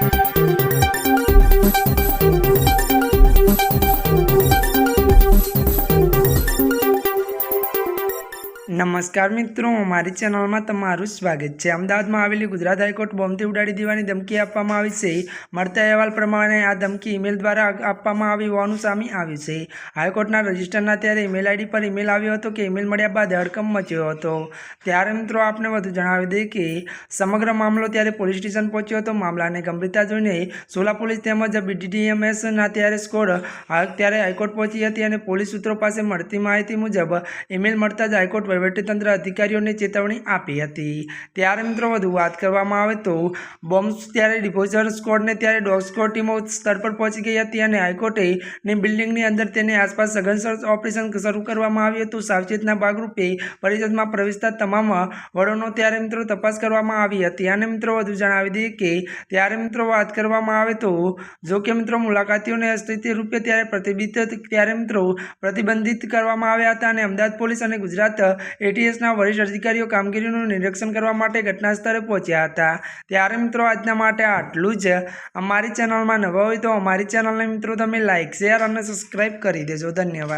Thank you. નમસ્કાર મિત્રો, મારી ચેનલમાં તમારું સ્વાગત છે. અમદાવાદમાં આવેલી ગુજરાત હાઈકોર્ટ બોમ્બથી ઉડાડી દેવાની ધમકી આપવામાં આવી છે. મળતા અહેવાલ પ્રમાણે આ ધમકી ઈમેલ દ્વારા આપવામાં આવી હોવાનું સામે આવ્યું છે. હાઈકોર્ટના રજિસ્ટરના ત્યારે ઈમેલ આઈડી પર ઈમેલ આવ્યો હતો કે ઈમેલ મળ્યા બાદ હડકંપ મચ્યો હતો. ત્યારે મિત્રો, આપને વધુ જણાવી દઈએ કે સમગ્ર મામલો ત્યારે પોલીસ સ્ટેશન પહોંચ્યો હતો. મામલાને ગંભીરતા જોઈને સોલા પોલીસ તેમજ બીડીડીએમએસના ત્યારે સ્કોડ ત્યારે હાઈકોર્ટ પહોંચી હતી અને પોલીસ સૂત્રો પાસે મળતી માહિતી મુજબ ઈમેલ મળતા જ હાઈકોર્ટ વહીવટીતંત્ર અધિકારીઓને ચેતવણી આપી હતી. ત્યારે મિત્રો વધુ વાત કરવામાં આવે તો બોમ્બ ત્યારે ડિપોઝર સ્કોડને ત્યારે ડોગ સ્કોડ ટીમો સ્થળ પર પહોંચી ગઈ હતી અને હાઈકોર્ટે ની બિલ્ડિંગની અંદર તેની આસપાસ સઘન સર્ચ ઓપરેશન શરૂ કરવામાં આવ્યું હતું. સાવચેતના ભાગરૂપે પરિષદમાં પ્રવેશતા તમામ વડોનો ત્યારે મિત્રો તપાસ કરવામાં આવી હતી. અને મિત્રો વધુ જણાવી દઈએ કે ત્યારે મિત્રો વાત કરવામાં આવે તો જો કે મિત્રો મુલાકાતીઓને સ્થિતિ રૂપે ત્યારે પ્રતિબિંબિત, ત્યારે મિત્રો પ્રતિબંધિત કરવામાં આવ્યા હતા અને અમદાવાદ પોલીસ અને ગુજરાત એટીએસના વરિષ્ઠ અધિકારીઓ કામગીરીનું નિરીક્ષણ કરવા માટે ઘટના સ્થળે પહોંચ્યા હતા. ત્યારે મિત્રો, આજના માટે આટલું જ. અમારી ચેનલમાં નવા હોય તો અમારી ચેનલને મિત્રો, તમે લાઇક શેર અને સબસ્ક્રાઈબ કરી દેજો. ધન્યવાદ.